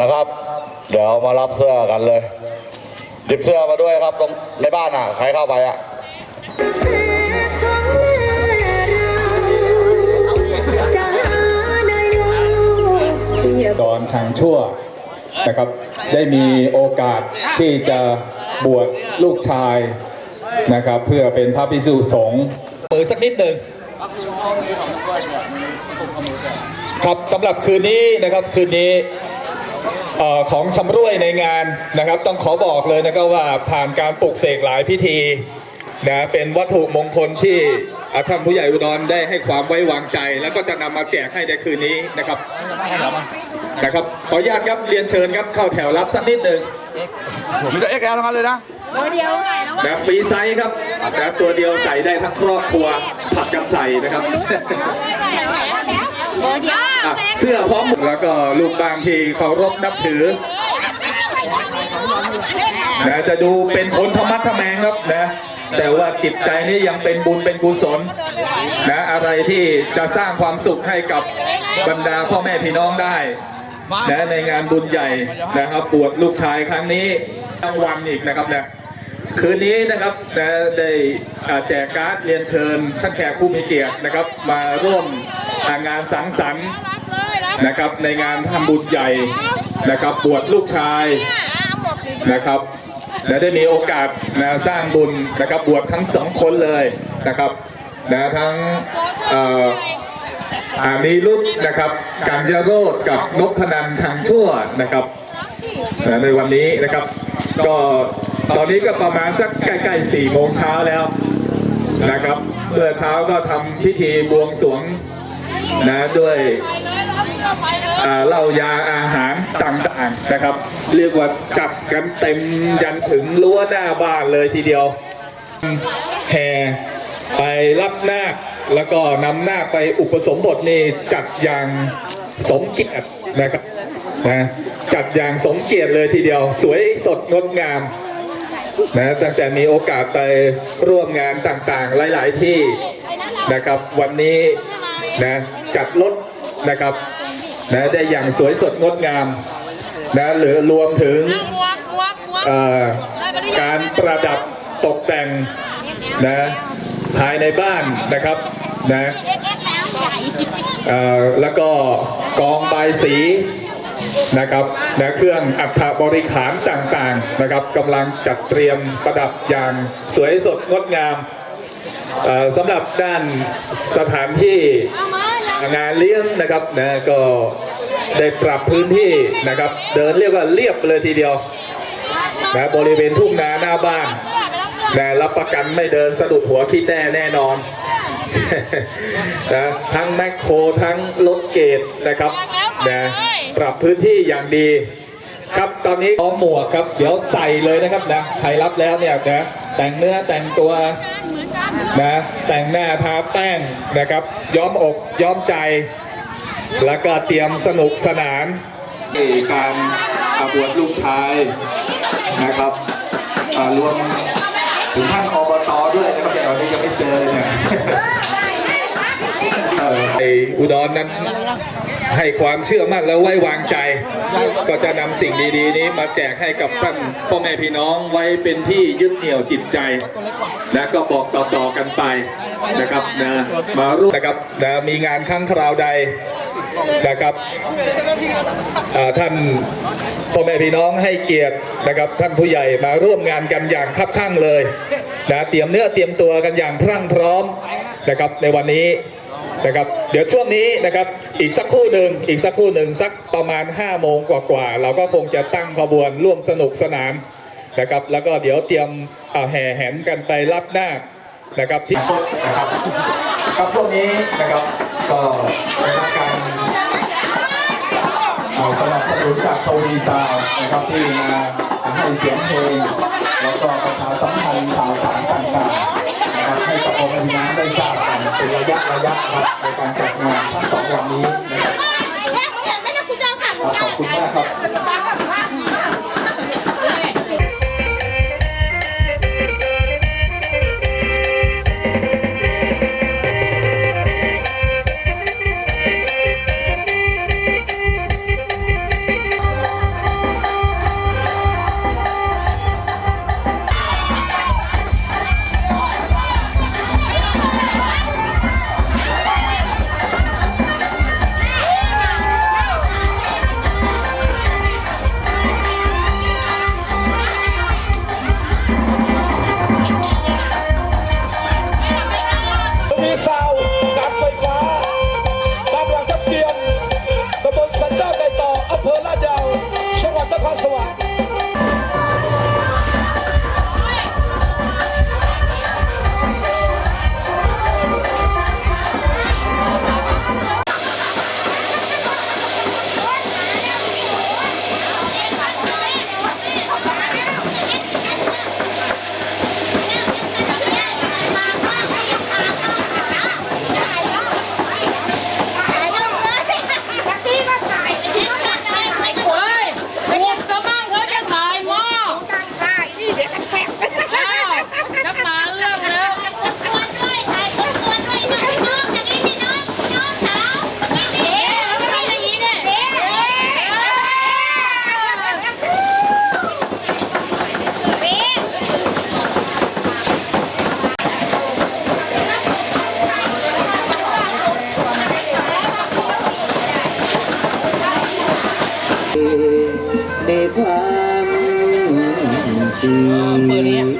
นะครับ เดี๋ยวมารับเสื้อกันเลยหยิบเสื้อมาด้วยครับตรงในบ้านอะใครเข้าไปอะตอนทางชั่วนะครับได้มีโอกาสที่จะบวชลูกชายนะครับ เพื่อเป็นพระภิกษุสงฆ์มือสักนิดหนึ่งครับสำหรับคืนนี้นะครับคืนนี้เอ่อ ของชำร่วยในงานนะครับ ต้องขอบอกเลยนะครับว่าผ่านการปลุกเสกหลายพิธีนะเป็นวัตถุมงคลที่อ่าท่านผู้ใหญ่อุดรได้ให้ความไว้วางใจ แล้วก็จะนำมาแจกให้ในคืนนี้นะครับนะครับขออนุญาตครับเรียนเชิญครับเข้าแถวรับสักนิดหนึ่งผมมีแต่เอ็กแอลทั้งนั้นเลยนะแบบฟรีไซส์ครับแบบตัวเดียวใส่ได้ทั้งครอบครัวผัดกันใส่นะครับอ่ะเสื้อพร้อมแล้วก็ลูกบางที่เคารพนับถือนะจะดูเป็นคนธรรมะทแมงครับนะแต่ว่าจิตใจนี่ยังเป็นบุญเป็นกุศลนะอะไรที่จะสร้างความสุขให้กับบรรดาพ่อแม่พี่น้องได้นะในงานบุญใหญ่นะครับบวชลูกชายครั้งนี้รางวัลอีกนะครับเนะ คืนนี้นะครับนะได้แจกการ์ดเรียนเชิญท่านแขกผู้มีเกียรตินะครับ มาร่วมงานสังสรรค์นะครับในงานทำบุญใหญ่นะครับบวชลูกชายนะครับและได้มีโอกาสนะสร้างบุญนะครับบวชทั้งสองคนเลยนะครับนะทั้งอ่ามีรุตนะครับกัญญาโรธกับนพนันทางทั่วนะครับนะในวันนี้นะครับก็ ตอนนี้ก็ประมาณสักใกล้ๆสี่โมงเช้าแล้วนะครับเมื่อเช้าก็ทำพิธีบวงสรวงนะด้วยเหล้ายาอาหารต่างๆนะครับ เรียกว่าจัดกันเต็มยันถึงรั้วหน้าบ้านเลยทีเดียวแห่ไปรับนาคแล้วก็นำนาคไปอุปสมบทนี่จัดอย่างสมเกียรตินะครับนะจัดอย่างสมเกียรติเลยทีเดียว สวยสดงดงาม นะตั้งแต่มีโอกาสไปร่วมงานต่างๆ หลายๆที่นะครับ วันนี้นะจัดรถนะครับนะได้อย่างสวยสดงดงามนะหรือรวมถึงเอ่อการประดับตกแต่งนะภายในบ้านนะครับนะเอ่อแล้วก็กองใบายสี นะครับนะเครื่องอัฐบริขารต่างๆนะครับกำลังจัดเตรียมประดับอย่างสวยสดงดงามสำหรับด้านสถานที่งานเลี้ยงนะครับนะก็ได้ปรับพื้นที่นะครับ เดินเรียกว่าเรียบเลยทีเดียวนะบริเวณทุ่งนาหน้าบ้านนะรับประกันไม่เดินสะดุดหัวขี้แต้แน่นอนนะทั้งแมคโครทั้งรถเกตนะครับ นะปรับพื้นที่อย่างดี ครับตอนนี้พร้อมหมวกครับ เดี๋ยวใส่เลยนะครับนะใครรับแล้วเนี่ยนะแต่งเนื้อแต่งตัวนะแต่งหน้าทาแป้งนะครับ ย้อมอกย้อมใจ แล้วก็เตรียมสนุกสนานในการอาบวชลูกชายนะครับอ่ารวมถึงท่านอบตด้วยนะครับแต่ตอนนี้ยังไม่เจอเลยเนี่ยเอ่อ ไออุดรนั้นให้ความเชื่อมั่นและไว้วางใจ ก็จะนำสิ่งดีๆ นี้มาแจกให้กับท่านพ่อแม่พี่น้องไว้เป็นที่ยึดเหนี่ยวจิตใจนะก็บอกต่อๆกันไปนะครับนะมาร่วมนะครับนะมีงานครั้งคราวใดนะครับท่านพ่อแม่พี่น้องให้เกียรตินะครับ ท่านผู้ใหญ่มาร่วมงานกันอย่างคับข้างเลยนะเตรียมเนื้อเตรียมตัวกันอย่างพรั่งพร้อมนะครับในวันนี้ นะครับ เดี๋ยวช่วงนี้นะครับ อีกสักครู่หนึ่งอีกสักครู่หนึ่งสักประมาณ5้าโมงกว่าๆเราก็คงจะตั้งขบวนร่วมสนุกสนานนะครับ แล้วก็เดี๋ยวเตรียมเออแห่แหนกันไปรับหน้านะครับที่นะครับครับช่วงนี้นะครับก็การเสำหรับสนุนจากโซลีตานะครับที่มาให้เสียงเพลงแล้วก็ประชาสัมพันธ์ข่าวสารต่างๆ ครับให้สังคมอนน้ำได้ทราบกันเป็นระยะระยะครับในการจัดงานทั้งสองวันนี้นะครับขอบคุณมากครับ 这里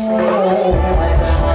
Oh, my God.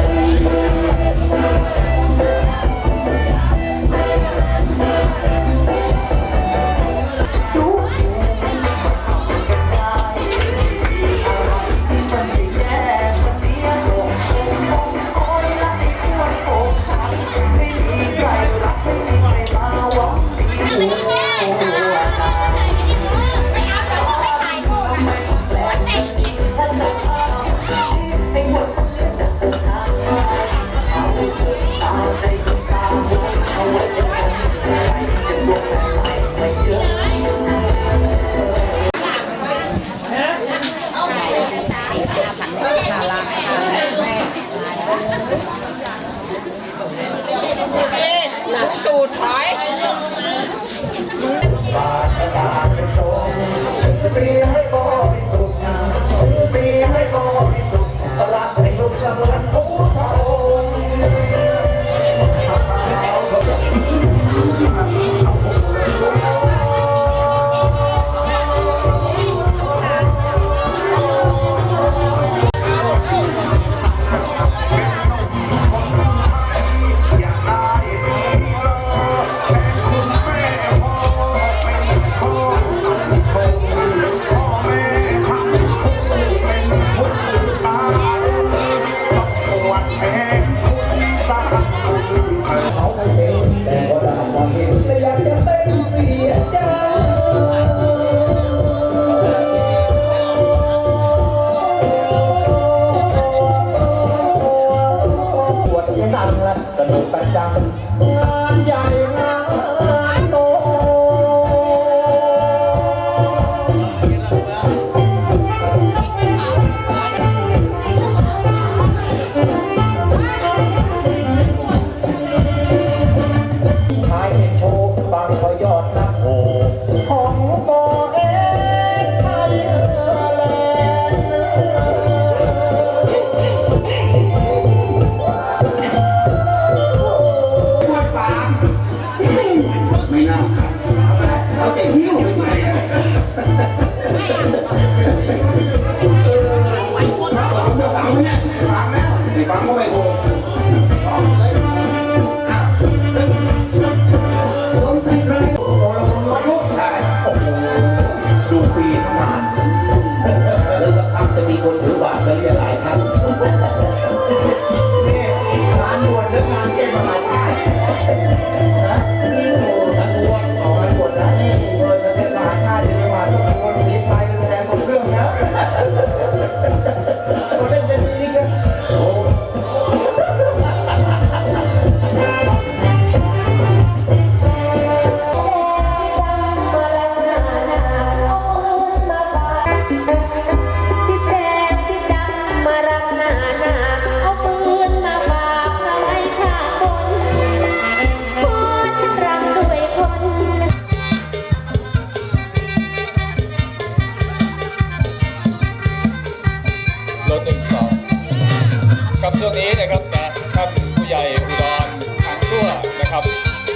นะกท่านผู้ใหญ่อุดรทางชั่วนะครับ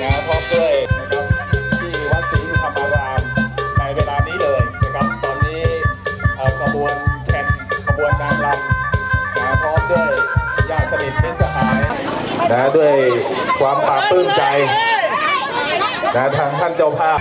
นะพร้อมด้วยนะครับที่วัดศรีธรรมารามในเวลานี้เลยนะครับ ตอนนี้ขบวนแข่งขบวนนางรำนะพร้อมด้วยญาติสนิทมิตรสหายนะด้วยความปราบปลื้มใจนะทางท่านเจ้าภาพ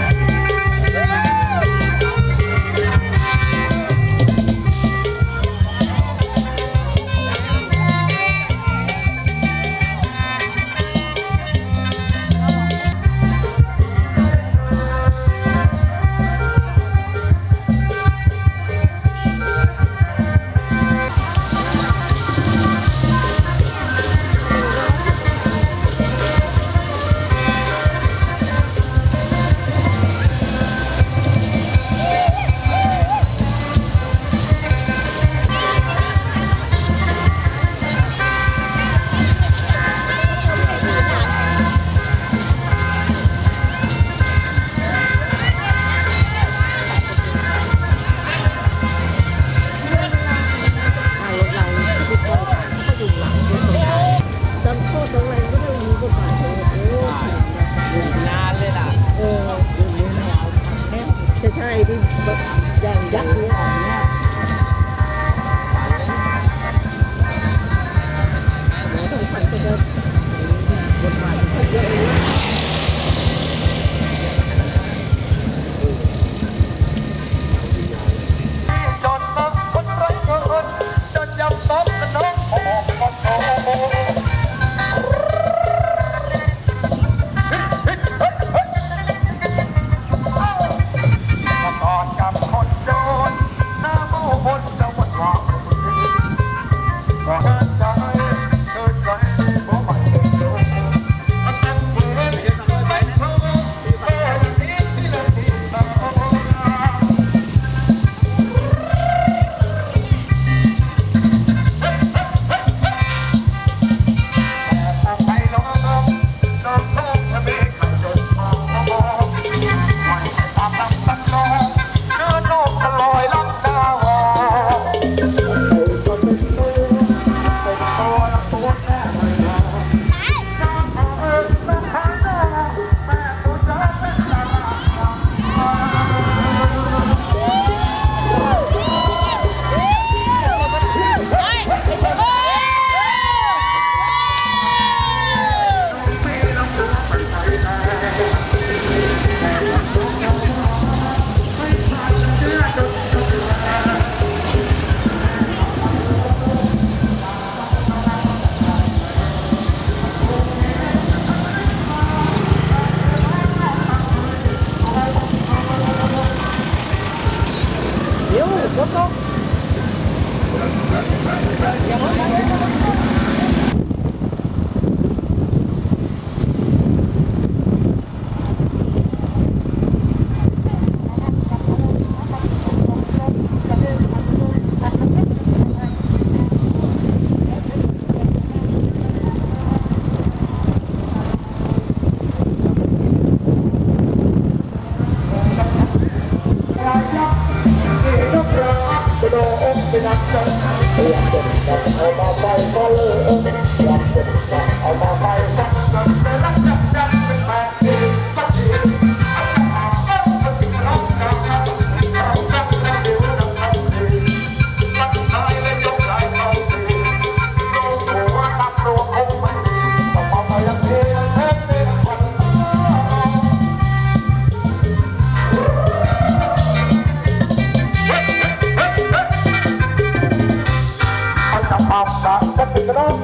Doctor.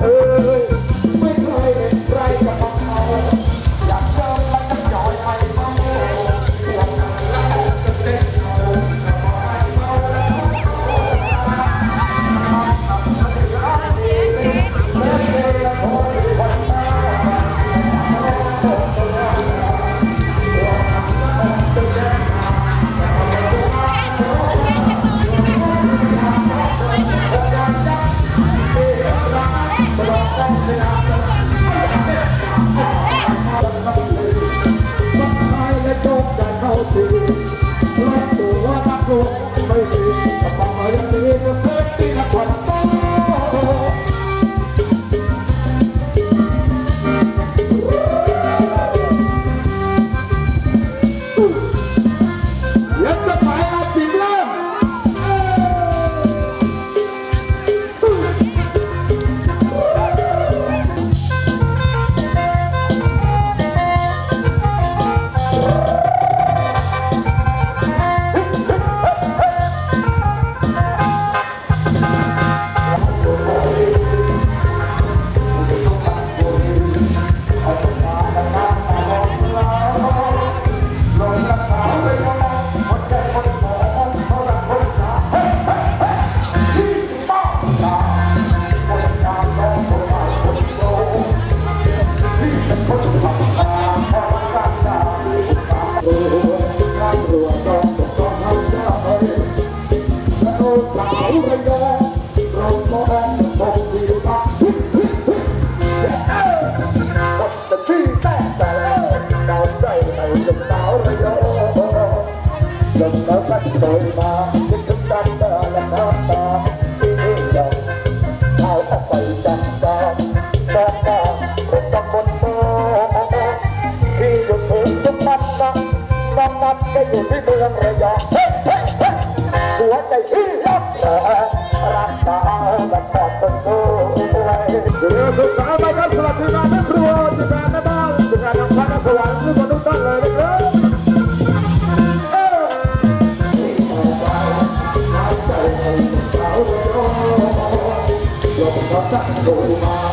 oh. อยู่ที่เมืองระยองหัวใจที่รักแท้รักษาแบบปอดต้นตัวเรือสุดสาวไปครับสวัสดีครับทุกครัวจุฬาแม่บ้านจุฬน้องพันธ์สวรรค์กคนทุกท่าเลย たの前